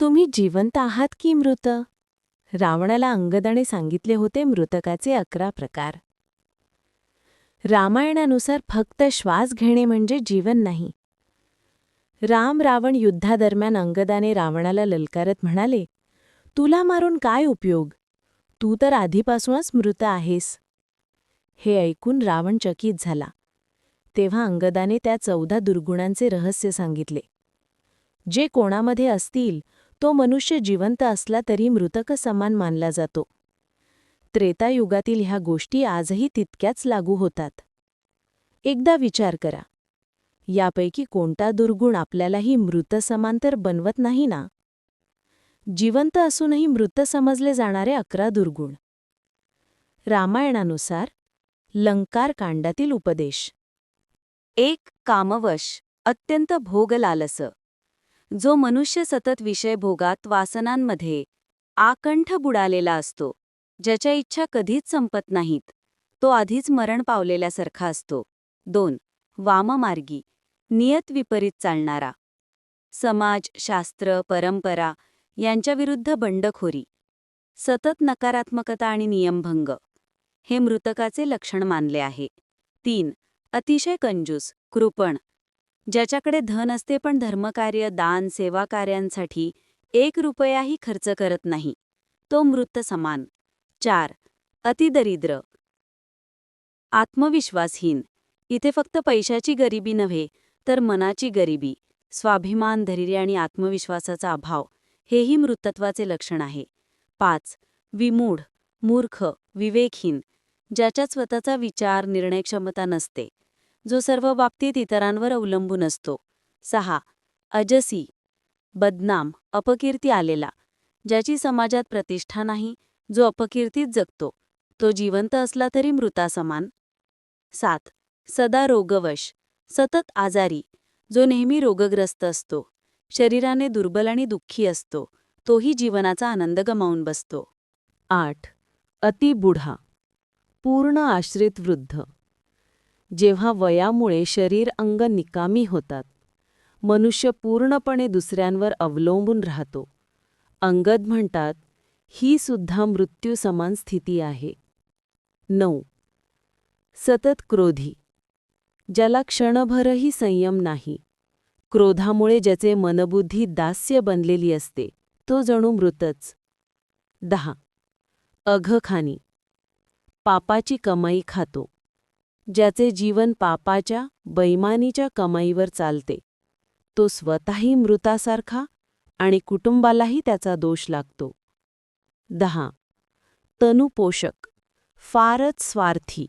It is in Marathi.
तुम्ही जिवंत आहात की मृत? रावणाला अंगदाने सांगितले होते मृतकाचे अकरा प्रकार. रामायणानुसार फक्त श्वास घेणे म्हणजे जीवन नाही. राम रावण युद्धादरम्यान अंगदाने रावणाला ललकारत म्हणाले तुला मारून काय उपयोग? तू तर आधीपासूनच मृत आहेस. हे ऐकून रावण चकित झाला. तेव्हा अंगदाने त्या चौदा दुर्गुणांचे रहस्य सांगितले. जे कोणामध्ये असतील तो मनुष्य जिवंत असला तरी मृतक समान मानला जातो. त्रेतायुगातील ह्या गोष्टी आजही तितक्याच लागू होतात. एकदा विचार करा. यापैकी कोणता दुर्गुण आपल्यालाही मृत समांतर बनवत नाही ना? जिवंत असूनही मृत समजले जाणारे अकरा दुर्गुण. रामायणानुसार लंकार कांडातील उपदेश. एक कामवश अत्यंत भोगलालस. जो मनुष्य सतत विषयभोगात वासनांमध्ये आकंठ बुडालेला असतो ज्याच्या इच्छा कधीच संपत नाहीत तो आधीच मरण पावलेल्यासारखा असतो. दोन वाममार्गी नियत विपरीत चालणारा. समाज शास्त्र परंपरा यांच्याविरुद्ध बंडखोरी सतत नकारात्मकता आणि नियमभंग हे मृतकाचे लक्षण मानले आहे. तीन अतिशय कंजूस कृपण ज्याच्याकडे धन असते पण धर्मकार्य दान सेवा कार्यांसाठी एक रुपयाही खर्च करत नाही. तो मृत समान. चार. अतिदरिद्र. आत्मविश्वासहीन. इथे फक्त पैशाची गरिबी नव्हे तर मनाची गरिबी स्वाभिमान धैर्य आणि आत्मविश्वासाचा अभाव हेही मृतत्वाचे लक्षण आहे. पाच. विमूढ मूर्ख विवेकहीन ज्याच्यात स्वतःचा विचार निर्णयक्षमता नसते. जो सर्व बाबतीत इतरांवर अवलंबून असतो. सहा. अजसी. बदनाम अपकीर्ती आलेला ज्याची समाजात प्रतिष्ठा नाही जो अपकीर्तीत जगतो. तो जिवंत असला तरी मृतासमान. सात. सदा रोगवश सतत आजारी जो नेहमी रोगग्रस्त असतो. शरीराने दुर्बल आणि दुःखी असतो. तोही जीवनाचा आनंद गमावून बसतो. आठ. अतिबुढा. पूर्ण आश्रित वृद्ध. जेव्हा वयामुळे शरीर अंग निकामी होतात. मनुष्य पूर्णपणे दुसऱ्यांवर अवलंबून राहतो. अंगद म्हणतात ही सुद्धा मृत्यू समान स्थिती आहे. नऊ. सतत क्रोधी. ज्याला क्षणभरही संयम नाही. क्रोधामुळे ज्याचे मनबुद्धी दास्य बनलेली असते तो जणू मृतच. दहा. अघखानी. पापाची कमाई खातो. ज्याचे जीवन पापाच्या बैमानीच्या कमाईवर चालते. तो स्वतःही मृतासारखा आणि कुटुंबालाही त्याचा दोष लागतो. दहा. तनुपोषक. फारच स्वार्थी.